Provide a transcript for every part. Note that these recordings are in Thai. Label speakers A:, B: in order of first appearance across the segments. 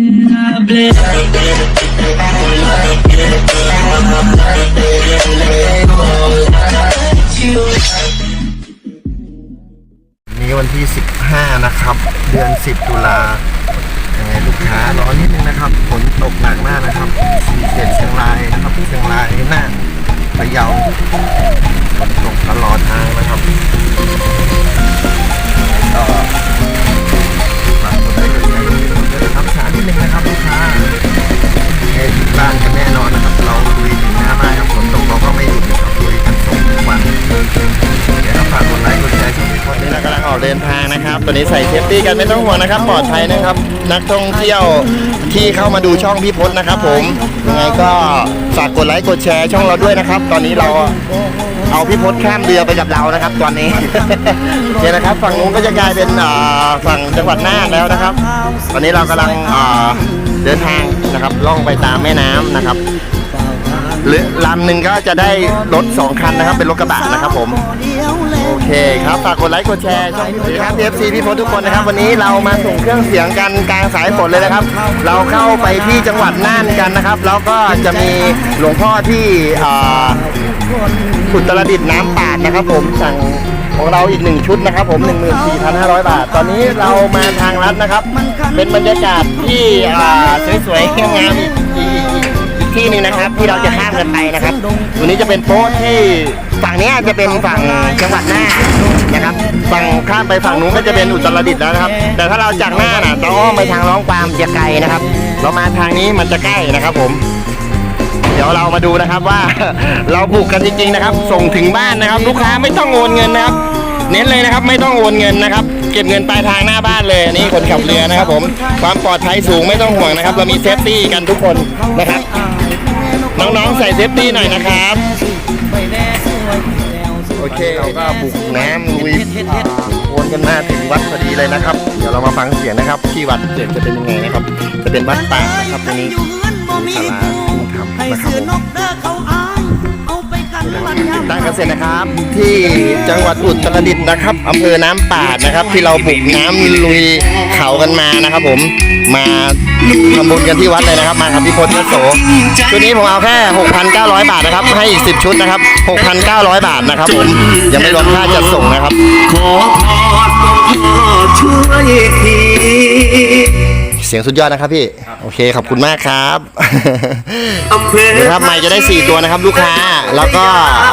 A: นี้วันที่ 15 นะครับ เดือน 10 ตุลายังไงลูกค้ารอนิดนึงนะครับ เดินทางนะครับ ตัวนี้ใส่เซฟตี้กันไม่ต้องห่วงนะครับปลอดภัยนะครับ นักท่องเที่ยวที่เข้ามาดูช่องพี่พจน์นะครับ ผมยังไงก็ฝากกดไลค์กดแชร์ช่องเราด้วยนะครับ ตอนนี้เราเอาพี่พจน์ข้ามเรือไปกับเรานะครับ ตอนนี้เดี๋ยนะครับ ฝั่งนู้นก็จะกลายเป็นฝั่งจังหวัดน่านแล้วนะครับ ตอนนี้เรากำลังเดินทางนะครับล่องไปตามแม่น้ำนะครับ หรือลำหนึ่งก็จะได้รถสองคันนะครับ เป็นรถกระบะนะครับผม โอเคครับฝากกดไลค์กดแชร์ช่องพี่ครับ FC พี่พศทุกคนนะครับ วันนี้เรามาส่งเครื่องเสียงกันกลางสายฝนเลยนะครับ เราเข้าไปที่จังหวัดน่านกันนะครับ แล้วก็จะมีหลวงพ่อที่อ่าอุตรดิตถ์น้ำปาดนะครับ ผมสั่งของเราอีกหนึ่งชุดนะครับ ผม 14,500 บาท ตอนนี้เรามาทางลัดนะครับ เป็นบรรยากาศที่อ่าสวยๆงามๆอีกอีกอีกอีก ที่หนึงนะครับ ที่เราจะข้ามกันไปนะครับตัวนี้จะเป็นโป๊ะที่ฝั่งเนี้ยจะเป็นฝั่งจังหวัดน่านนะครับ ฝั่งข้ามไปฝั่งนู้นก็จะเป็นอุตรดิตถ์แล้วนะครับ แต่ถ้าเราจากน่านอะต้องอ้อมไปทางร้องปามจะไกลนะครับ เรามาทางนี้มันจะใกล้นะครับผม เดี๋ยวเรามาดูนะครับว่า เราบุกกันจริงๆนะครับ ส่งถึงบ้านนะครับ ลูกค้าไม่ต้องโอนเงินนะครับ เน้นเลยนะครับไม่ต้องโอนเงินนะครับ เก็บเงินปลายทางหน้าบ้านเลยอันนี่คนขับเรือนะครับผม ความปลอดภัยสูงไม่ต้องห่วงนะครับ เรามีเซฟตี้กันทุกคนนะครับ น้องๆใส่เซฟตี้หน่อยนะครับ โอเคเราก็บุกน้ำลุยวนกันมาถึงวัดพอดีเลยนะครับ เดี๋ยวเรามาฟังเสียงนะครับ ที่วัดเสียงจะเป็นยังไงนะครับ จะเป็นวัดป่านะครับตรงนี้มีศาลาที่ทำนะครับ ติดตั้งกันเสร็จนะครับ ที่จังหวัดอุตรดิตถ์นะครับอำเภอน้ำปาดนะครับ ที่เราบุกน้ำลุยเขากันมานะครับ ผมมาทำบุญกันที่วัดเลยนะครับ มาครับพี่พจน์ยโสชุดนี้ผมเอาแค่ 6,900 บาทนะครับ ให้อีก 10 ชุดนะครับ 6,900 บาทนะครับ ผมยังไม่รวมค่าจัดส่งนะครับ
B: ขอพรหลวงพ่อช่วยที
A: เสียงสุดยอดนะครับพี่ โอเคขอบคุณมากครับ
B: อำเภอ
A: นะครับไมค์จะได้ 4 ตัวนะครับลูกค้า แล้วก็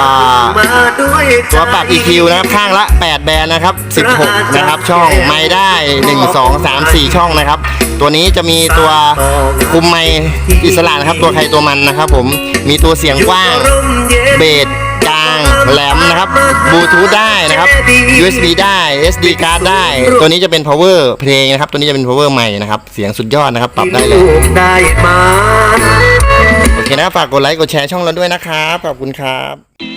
A: อ่า
B: มาด้วยใจ
A: ตัวปรับ EQ นะครับข้างละ 8 แบรนด์นะครับ 16 นะครับช่องไม่ได้ 1 2 3 4 ช่องนะครับ ตัวนี้จะมีตัวคุมไมค์อิสระนะครับตัวใครตัวมันนะครับผม มีตัวเสียงกว้าง เบสกลาง แหลมนะครับบลูทูธได้นะครับ USB ได้ SD card ได้ ตัวนี้จะเป็น power เพลงนะครับ ตัวนี้จะเป็น power ใหม่นะครับ เสียงสุดยอดนะครับ ปรับได้เลย
B: ลูกได้มา
A: โอเคนะครับฝากกดไลค์กดแชร์ช่องเราด้วยนะครับ ขอบคุณครับ